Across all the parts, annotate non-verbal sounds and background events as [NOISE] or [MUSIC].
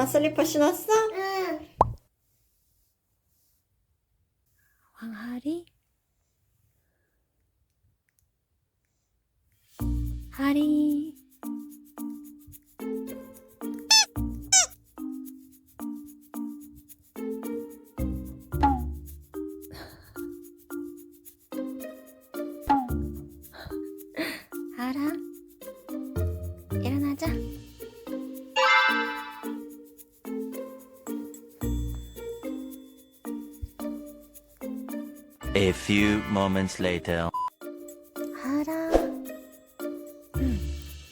엄마 슬리퍼 신었어? A few moments later. 하라. 응,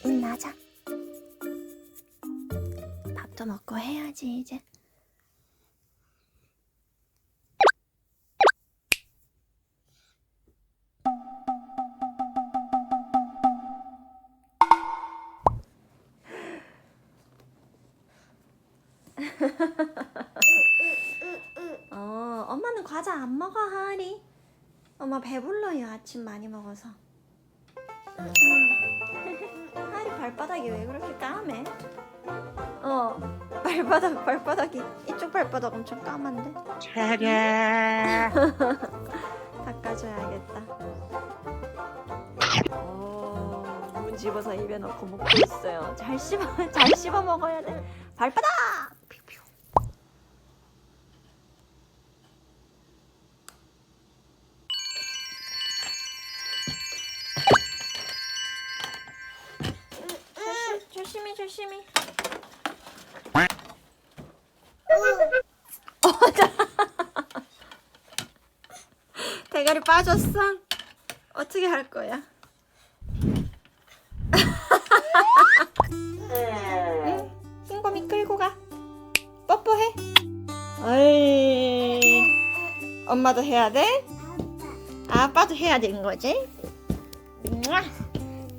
일나자. 밥도 먹고 해야지, 이제. [LAUGHS] 어, 엄마는 과자 안 먹어, 하리. 엄마 배불러요, 아침 많이 먹어서. 하리 발바닥이 왜 그렇게 까매? 어, 발바닥, 발바닥이, 이쪽 발바닥 엄청 까만데? [LAUGHS] 닦아줘야겠다. 오, 문 집어서 입에 넣고 먹고 있어요. 잘 씹어, 잘 씹어 먹어야 돼. 발바닥! 조심, 조심히, 조심히. 대가리 빠졌어? 어떻게 할 거야? 응, 흰곰이 끌고 가. 뽀뽀해. 어이, 엄마도 해야 돼? 아빠도 해야 되는 거지?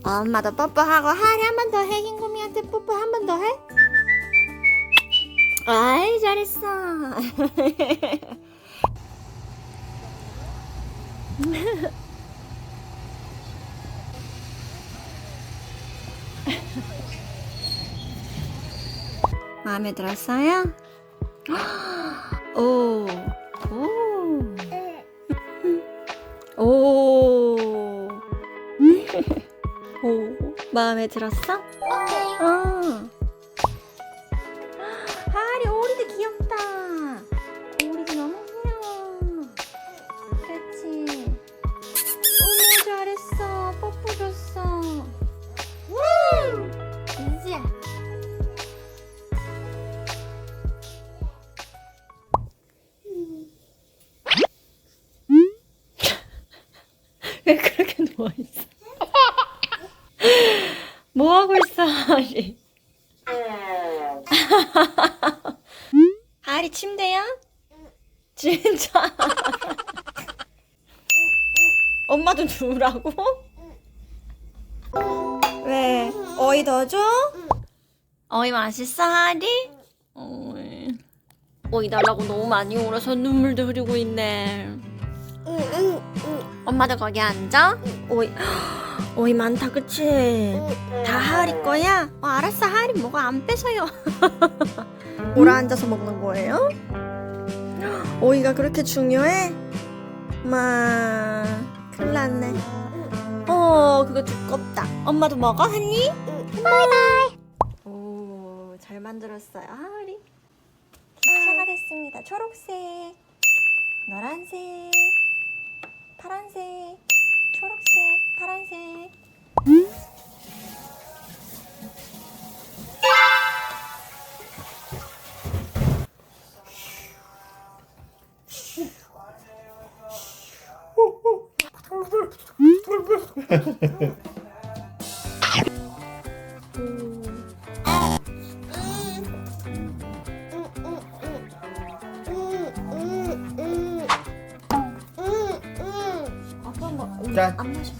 우와. 엄마도 뽀뽀하고 하리 한 번 더 해. 흰곰이한테 뽀뽀 한 번 더 해. 아이 잘했어. [LAUGHS] 마음에 들었어요? [GASPS] 오, 오, [LAUGHS] 오, 마음에 들었어? 어. 하리 오리도 귀엽다. 오리도 너무 귀여워. 그렇지. 어머 잘했어. 뽀뽀 줬어. 이제. [LAUGHS] 왜 그렇게 누워 있어? 뭐 하고 있어, 하리? 하리 침대야? 진짜? 엄마도 누우라고? 왜? 어이 더 줘? 어이 맛있어, 하리? 어이, 어이 달라고 너무 많이 울어서 눈물도 흐르고 있네. 엄마도 거기 앉아? 오이, 오이 많다, 그치? 다 하리 거야? 어, 알았어, 하리 뭐가 안 뺏어요. [LAUGHS] 오라 앉아서 먹는 거예요? [GASPS] 오이가 그렇게 중요해? 마, 큰일 났네. 어, 그거 두껍다. 엄마도 먹어, 한니? 바이바이. 오, 잘 만들었어요, 하리. 기차가 됐습니다. 초록색, 노란색, 파란색, 초록색, 파란색. 짠. 안 마셔.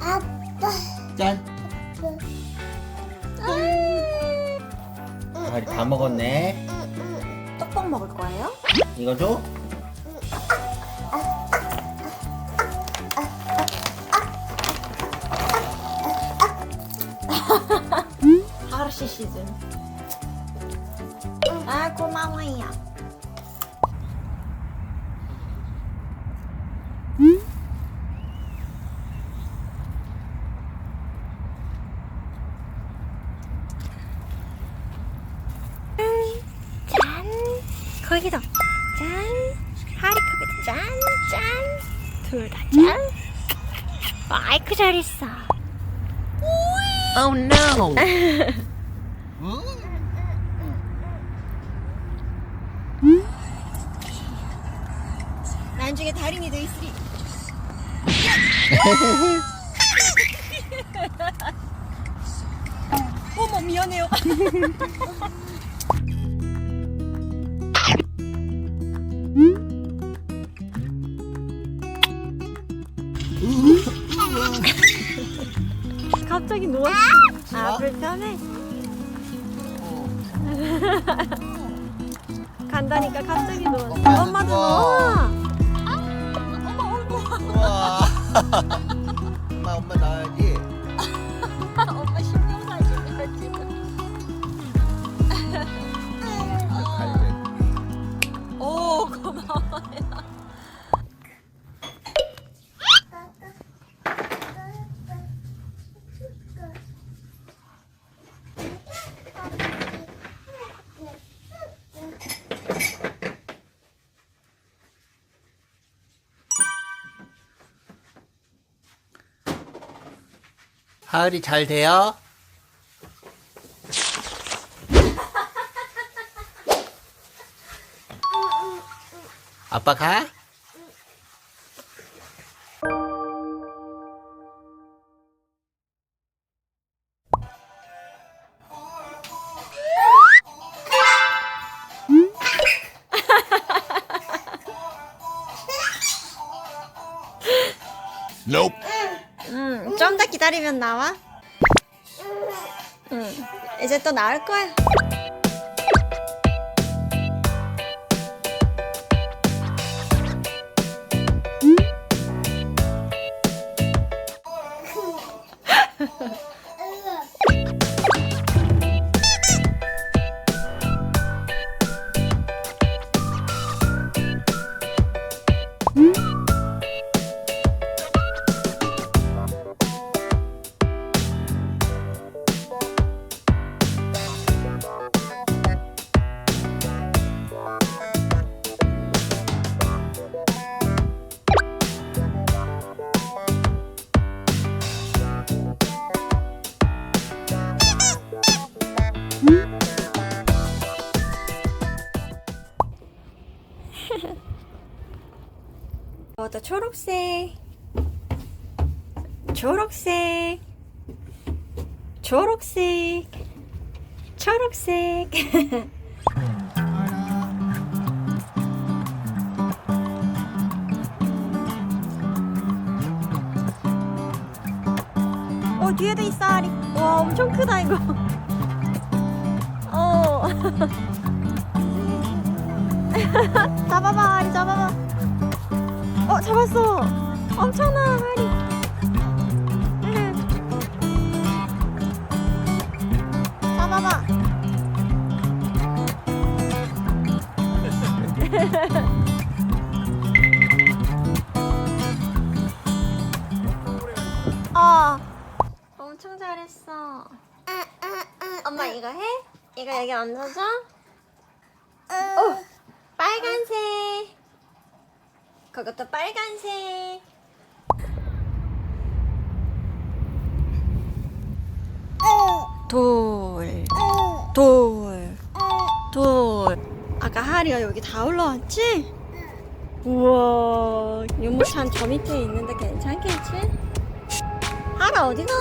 아빠. 짠. 가을이 아, 다 먹었네. 떡볶 먹을 거예요? 이거 줘? [LAUGHS] 가을씨 시즌. 아 고마워요. 짠 거기도 짠 하리컵에도 짠 짠 둘 다 짠. 아이쿠 잘했어. Oh no! [LAUGHS] 나중에 달인이 돼 있으리. [LAUGHS] 어머 미안해요. [LAUGHS] 갑자기 누웠어. 아 불편해. [LAUGHS] 간다니까 갑자기 누웠어. 엄마도 누워. [LAUGHS] 우와. 엄 하을이 잘 돼요? 아빠 가? 기다리면 나와. 응, 이제 또 나올 거야. 초록색. 초록색. 초록색. 초록색. 어, 뒤에도 있어, 아리. 와, 엄청 크다, 이거. [LAUGHS] 어. [LAUGHS] 어 잡았어 엄청나 하리 응. 잡아봐 [LAUGHS] 어 엄청 잘했어 엄마 이거 해? 이거 여기 얹어줘? 오 빨간색 그것도 빨간색. 돌, 돌, 돌. 아까 하리가 여기 다 올라왔지? 우와, 유모차 저 밑에 있는데 괜찮겠지? 하라 어디가?